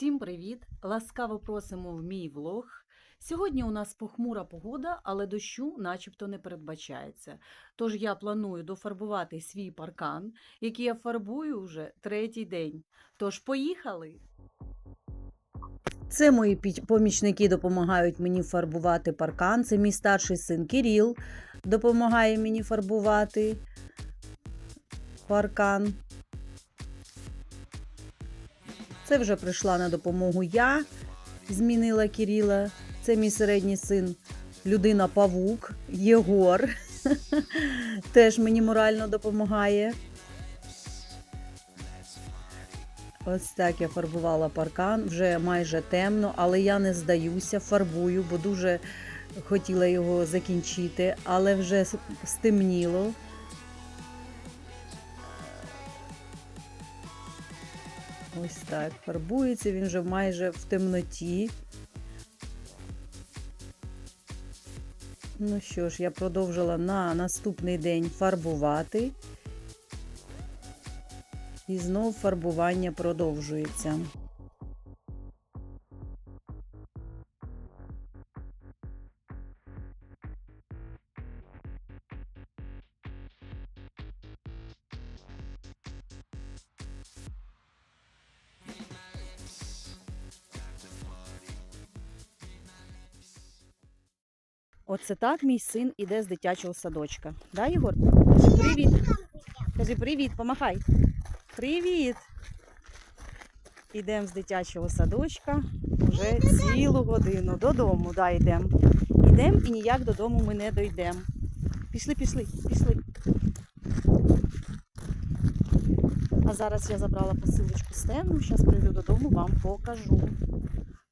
Всім привіт! Ласкаво просимо в мій влог. Сьогодні у нас похмура погода, але дощу начебто не передбачається. Тож я планую дофарбувати свій паркан, який я фарбую вже третій день. Тож поїхали! Це мої помічники допомагають мені фарбувати паркан. Це мій старший син Кіріл допомагає мені фарбувати паркан. Це вже прийшла на допомогу я, змінила Кіріла. Це мій середній син, людина Павук, Єгор. Теж мені морально допомагає. Ось так я фарбувала паркан, вже майже темно, але я не здаюся, фарбую, бо дуже хотіла його закінчити, але вже стемніло. Ось так фарбується, він вже майже в темноті. Ну що ж, я продовжила на наступний день фарбувати. І знов фарбування продовжується. Оце так мій син іде з дитячого садочка. Да, Єгор? Кажи привіт. Кажи привіт, помахай. Привіт. Ідемо з дитячого садочка вже цілу годину. Додому, да, йдемо. Йдемо і ніяк додому ми не дійдемо. Пішли, пішли, пішли. А зараз я забрала посилочку з тему. Зараз прийду додому, вам покажу.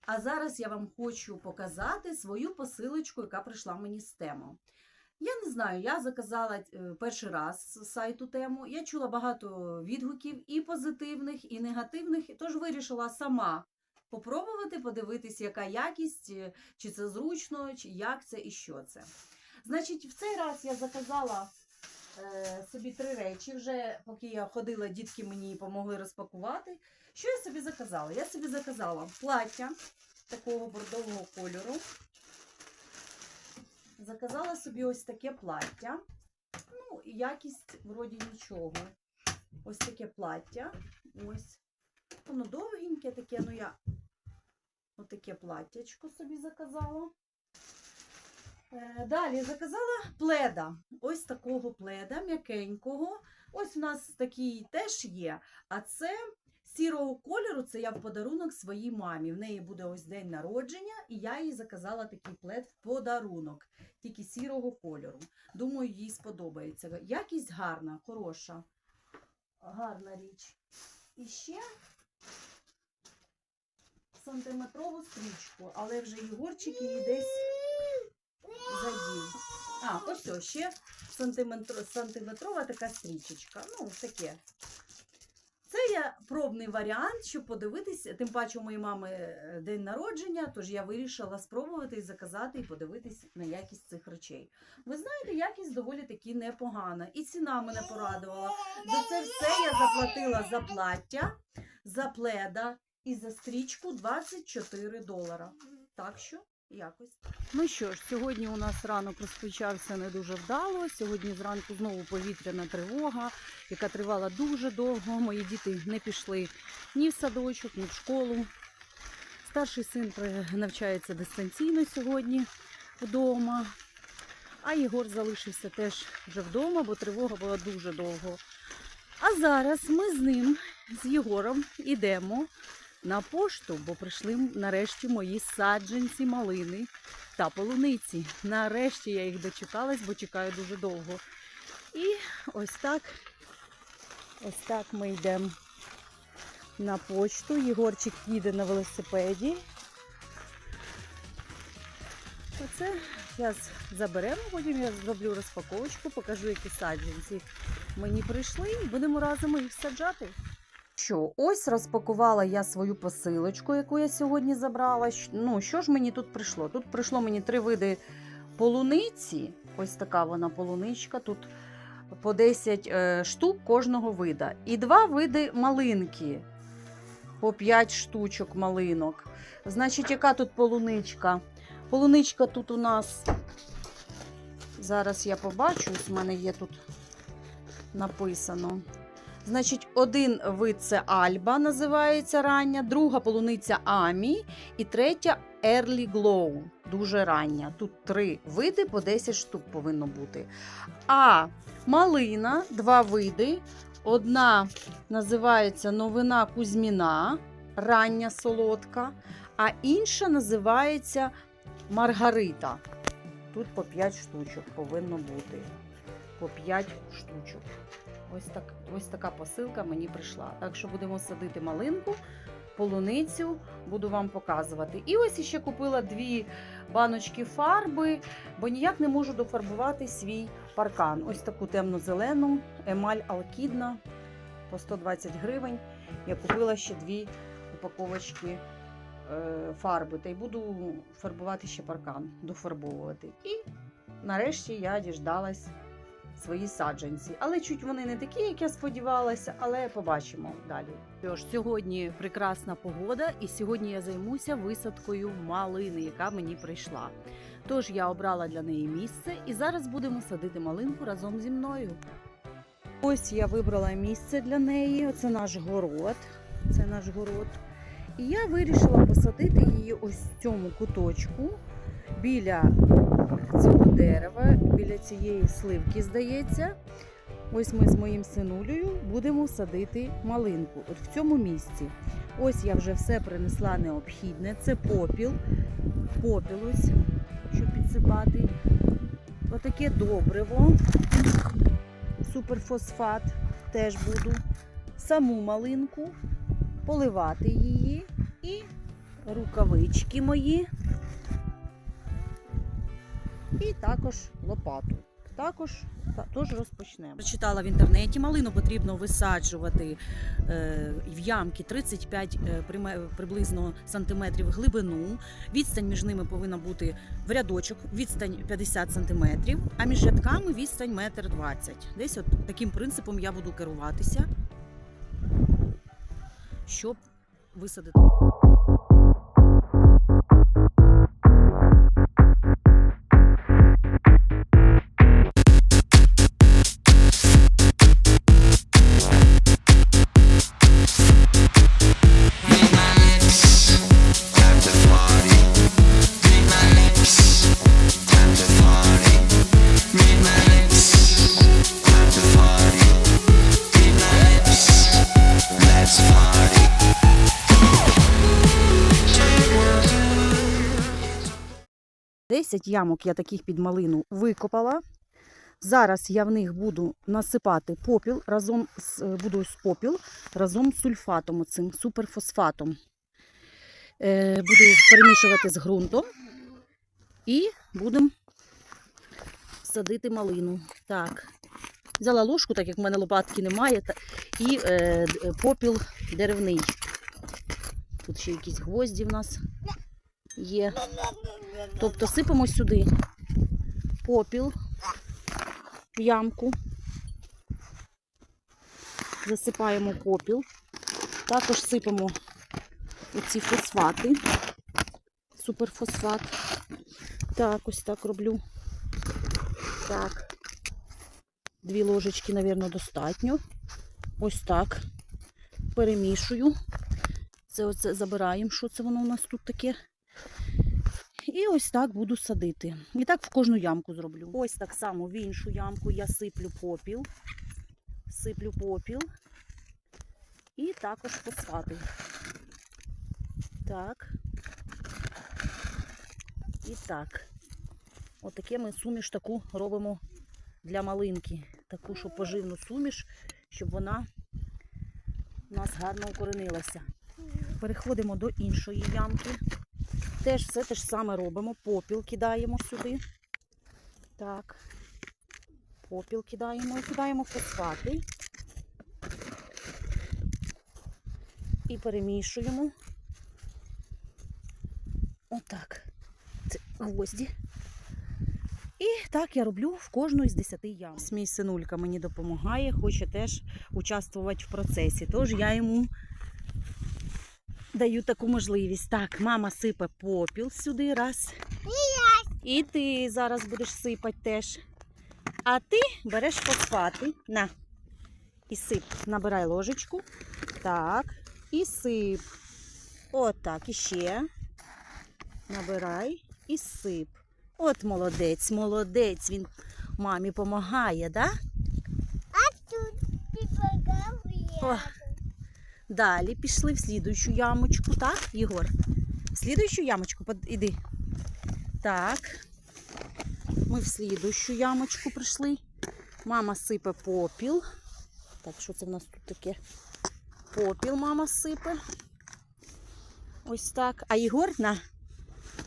А зараз я вам хочу показати свою посилочку, яка прийшла мені з тему. Я не знаю, я заказала е, перший раз з сайту тему. Я чула багато відгуків і позитивних, і негативних, тож вирішила сама попробувати, подивитись, яка якість, е, чи це зручно, чи як це і що це. Значить, в цей раз я заказала собі три речі. Вже поки я ходила, дітки мені допомогли розпакувати. Що я собі заказала? Я собі заказала плаття такого бордового кольору. Заказала собі ось таке плаття. Ну, якість вроді нічого. Ось таке плаття. Ось. Воно довгеньке таке, ну я отаке платтячко собі заказала. Е, Далі заказала пледа. Ось такого пледа, м'якенького. Ось у нас такий теж є. А це сірого кольору, це я в подарунок своїй мамі. В неї буде ось день народження, і я їй заказала такий плед в подарунок, тільки сірого кольору. Думаю, їй сподобається. Якість гарна, хороша, гарна річ. І ще сантиметрову стрічку, але вже Єгорчик її десь задів. А, ось ще сантиметрова така стрічечка. Ну, таке. Це я пробний варіант, щоб подивитися. Тим паче у моєї мами е, день народження, тож я вирішила спробувати і заказати і подивитись на якість цих речей. Ви знаєте, якість доволі таки непогана. І ціна мене порадувала. За це все я заплатила за плаття, за пледа і за стрічку 24 долара. Так що якось. Ну що ж, сьогодні у нас ранок розпочався не дуже вдало. Сьогодні зранку знову повітряна тривога, яка тривала дуже довго. Мої діти не пішли ні в садочок, ні в школу. Старший син навчається дистанційно сьогодні вдома. А Єгор залишився теж вже вдома, бо тривога була дуже довго. А зараз ми з ним, з Єгором, йдемо на пошту, бо прийшли нарешті мої саджанці малини та полуниці. Нарешті я їх дочекалась, бо чекаю дуже довго. І ось так, ось так ми йдемо на почту. Єгорчик їде на велосипеді. Оце зараз заберемо, потім я зроблю розпаковочку, покажу, які саджанці мені прийшли, і будемо разом їх саджати. Що, ось розпакувала я свою посилочку, яку я сьогодні забрала. Ну, що ж мені тут прийшло? Тут прийшло мені три види полуниці. Ось така вона полуничка. Тут по 10 е, штук кожного вида. І два види малинки. по 5 штучок малинок. Значить, яка тут полуничка? Полуничка тут у нас. Зараз я побачу, ось в мене є тут написано. Значить, один вид це Альба, називається рання, друга полуниця Амі і третя Early Glow, дуже рання. Тут три види по 10 штук повинно бути. А малина, два види. Одна називається новина Кузьміна, рання солодка, а інша називається Маргарита. Тут по 5 штучок повинно бути. По 5 штучок. Ось, так, ось така посилка мені прийшла. Так що будемо садити малинку, полуницю, буду вам показувати. І ось іще купила дві баночки фарби, бо ніяк не можу дофарбувати свій паркан. Ось таку темно-зелену, емаль алкідна по 120 гривень. Я купила ще дві упаковочки е, фарби та й буду фарбувати ще паркан, дофарбовувати. І нарешті я діждалась свої саджанці. Але чуть вони не такі, як я сподівалася, але побачимо далі. Тож сьогодні прекрасна погода, і сьогодні я займуся висадкою малини, яка мені прийшла. Тож я обрала для неї місце і зараз будемо садити малинку разом зі мною. Ось я вибрала місце для неї. Оце наш город. Це наш город. І я вирішила посадити її ось в цьому куточку біля цього цієї сливки, здається. Ось ми з моїм синулею будемо садити малинку. От в цьому місці. Ось я вже все принесла необхідне. Це попіл. Попіл ось, щоб підсипати. Отаке добриво. Суперфосфат теж буду. Саму малинку, поливати її і рукавички мої. І також лопату. Також та, тож розпочнемо. Прочитала в інтернеті, малину потрібно висаджувати е, в ямки 35 е, приблизно сантиметрів глибину. Відстань між ними повинна бути в рядочок, відстань 50 сантиметрів, а між рядками відстань метр 20. Десь от таким принципом я буду керуватися, щоб висадити. 10 ямок я таких під малину викопала. Зараз я в них буду насипати попіл разом з е, буду з попіл разом з сульфатом, цим суперфосфатом. Е, буду перемішувати з ґрунтом і будемо садити малину. Так. Взяла ложку, так як в мене лопатки немає, і е, е, попіл деревний. Тут ще якісь гвозді в нас є. Тобто сипемо сюди попіл в ямку, засипаємо попіл, також сипемо оці фосфати, суперфосфат. Так, ось так роблю. Так. Дві ложечки, мабуть, достатньо. Ось так. Перемішую. Це оце забираємо, що це воно у нас тут таке. І ось так буду садити. І так в кожну ямку зроблю. Ось так само в іншу ямку я сиплю попіл. Сиплю попіл. І також фосфати. Так. І так. Отаке ми суміш таку робимо для малинки. Таку, щоб поживну суміш, щоб вона у нас гарно укоренилася. Переходимо до іншої ямки. Теж все те ж саме робимо. Попіл кидаємо сюди. Так. Попіл кидаємо і кидаємо фосфати. І перемішуємо. Отак. Це гвозді. І так я роблю в кожну із 10 ям. Мій синулька мені допомагає, хоче теж участвувати в процесі. Тож я йому даю таку можливість. Так, мама сипе попіл сюди раз. І ти зараз будеш сипати теж. А ти береш фосфати. На. І сип. Набирай ложечку. Так. І сип. Отак. І ще. Набирай і сип. От молодець, молодець. Він мамі допомагає, да? О, далі пішли в слідуючу ямочку, так, Єгор? В слідуючу ямочку іди. Так. Ми в слідуючу ямочку прийшли. Мама сипе попіл. Так, що це в нас тут таке? Попіл мама сипе. Ось так. А Єгор на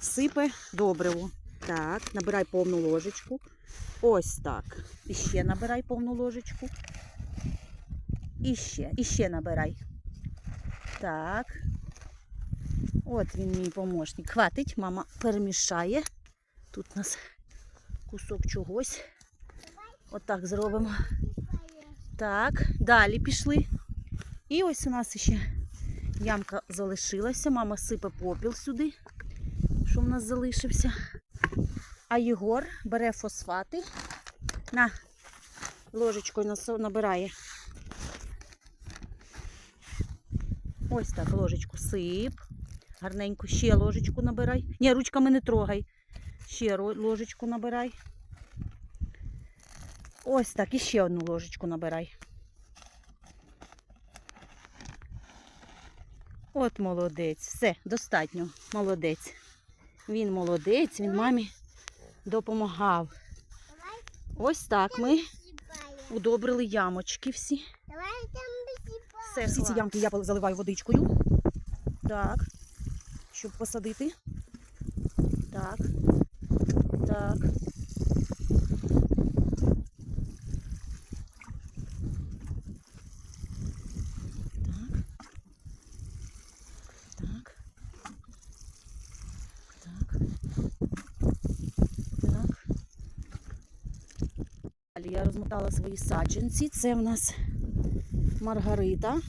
сипе добриво. Так, набирай повну ложечку. Ось так. І ще набирай повну ложечку. І ще, і ще набирай. Так. От він мій помощник. Хватить, мама перемішає. Тут у нас кусок чогось. Отак зробимо. Так, далі пішли. І ось у нас ще ямка залишилася. Мама сипе попіл сюди, що в нас залишився. А Єгор бере фосфати. На, ложечкою набирає. Ось так, ложечку сип. Гарненько ще ложечку набирай. Ні, ручками не трогай. Ще ложечку набирай. Ось так, і ще одну ложечку набирай. От молодець. Все, достатньо. Молодець. Він молодець, він мамі допомагав. Ось так ми удобрили ямочки всі. Все, всі ці ямки я заливаю водичкою. Так. Щоб посадити. Так. Так. Так. Так. Так. Так. Далі я розмотала свої саджанці. Це в нас Маргарита.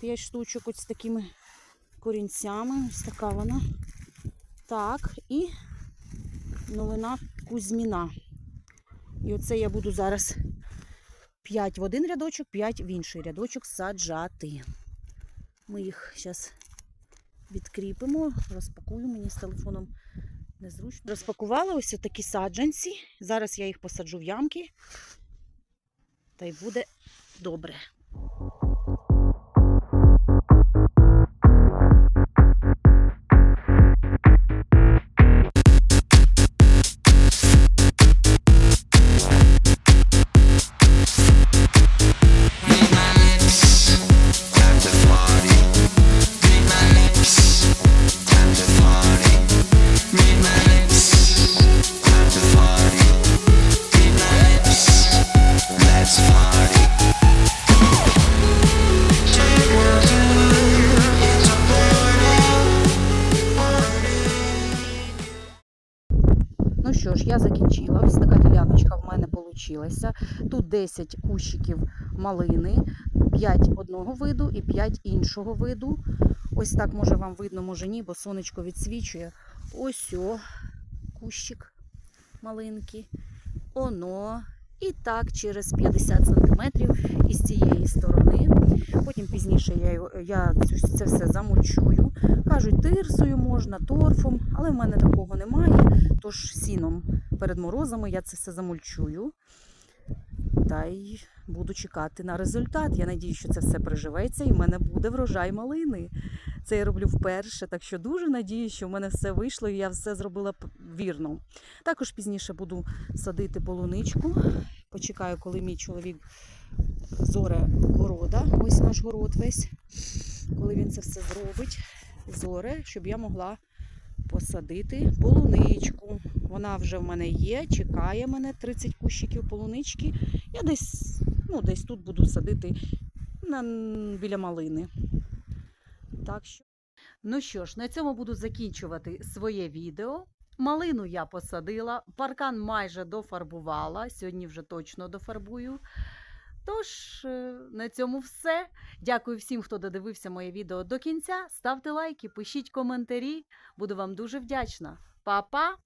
5 штучок ось з такими корінцями. Ось така вона. Так, і новина Кузьміна. І оце я буду зараз 5 в один рядочок, 5 в інший рядочок саджати. Ми їх зараз відкріпимо, розпакую мені з телефоном незручно. Розпакувала ось такі саджанці. Зараз я їх посаджу в ямки. Та й буде добре. Мене. Тут 10 кущиків малини, 5 одного виду і 5 іншого виду. Ось так може вам видно, може ні, бо сонечко відсвічує. Ось о, кущик малинки. Оно. І так через 50 см із цієї сторони. Потім пізніше я, я це все замульчую. Кажуть, тирсою можна, торфом, але в мене такого немає. Тож сіном перед морозами я це все замульчую. Та й буду чекати на результат. Я надію, що це все приживеться і в мене буде врожай малини. Це я роблю вперше, так що дуже надію, що в мене все вийшло і я все зробила вірно. Також пізніше буду садити полуничку. Почекаю, коли мій чоловік зоре города. Ось наш город весь. Коли він це все зробить, зоре, щоб я могла посадити полуничку. Вона вже в мене є, чекає мене 30 кущиків полунички. Я десь, ну, десь тут буду садити на, біля малини. Так що. Ну що ж, на цьому буду закінчувати своє відео. Малину я посадила, паркан майже дофарбувала. Сьогодні вже точно дофарбую. Тож, е, на цьому все. Дякую всім, хто додивився моє відео до кінця. Ставте лайки, пишіть коментарі. Буду вам дуже вдячна. Па-па!